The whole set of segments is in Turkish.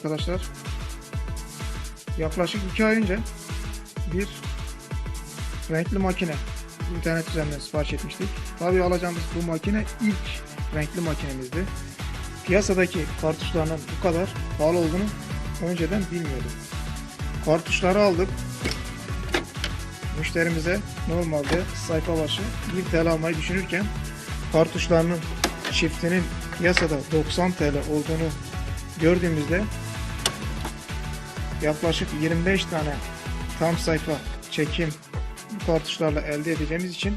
arkadaşlar. Yaklaşık 2 ay önce bir renkli makine internet üzerinden sipariş etmiştik. Tabii alacağımız bu makine ilk renkli makinemizdi. Piyasadaki kartuşların bu kadar pahalı olduğunu önceden bilmiyordum. Kartuşları aldık. Müşterimize normalde sayfa başı 1 TL almayı düşünürken kartuşlarının çiftinin piyasada 90 TL olduğunu gördüğümüzde yaklaşık 25 tane tam sayfa çekim bu kartuşlarla elde edeceğimiz için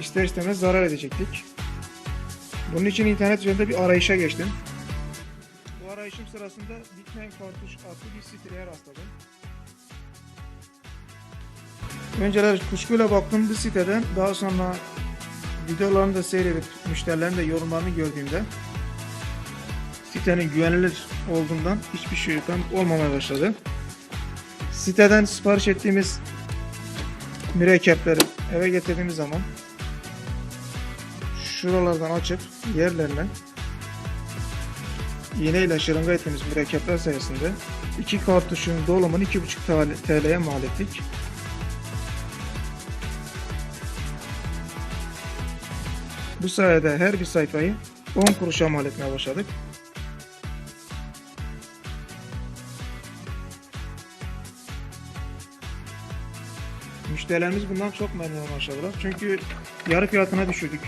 ister istemez zarar edecektik. Bunun için internet üzerinde bir arayışa geçtim. Bu arayışım sırasında Bitmain Kartuş adlı bir siteye rastladım. Önceler kuşkuyla baktım bu siteden. Daha sonra videolarını da seyredip müşterilerin de yorumlarını gördüğümde sitenin güvenilir olduğundan hiçbir şüphem olmamaya başladı. Siteden sipariş ettiğimiz mürekkepleri eve getirdiğimiz zaman şuralardan açıp yerlerine iğneyle şırınga ettiğimiz mürekkepler sayesinde iki kartuşun dolumunu 2,5 TL'ye mal ettik. Bu sayede her bir sayfayı 10 kuruşa mal etmeye başladık. Müşterilerimiz bundan çok memnun başladılar. Çünkü yarı fiyatına düşürdük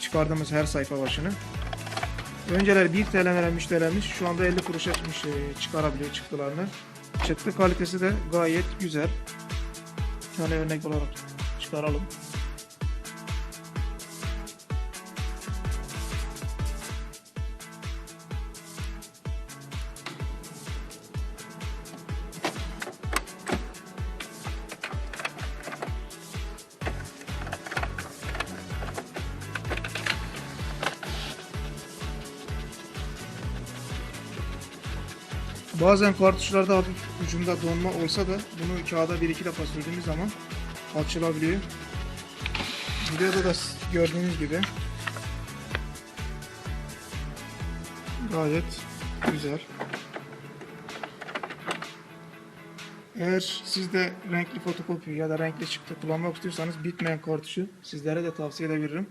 çıkardığımız her sayfa başını. Önceler 1 TL veren müşterilerimiz şu anda 50 kuruşa çıkmış, e, çıkarabiliyor çıktılarını. Çıktı kalitesi de gayet güzel. Bir tane örnek olarak çıkaralım. Bazen kartuşlarda hafif ucunda donma olsa da bunu kağıda bir iki defa sürdüğümüz zaman açılabiliyor. Videoda da gördüğünüz gibi gayet güzel. Eğer siz de renkli fotokopi ya da renkli çıktı kullanmak istiyorsanız bitmeyen kartuşu sizlere de tavsiye edebilirim.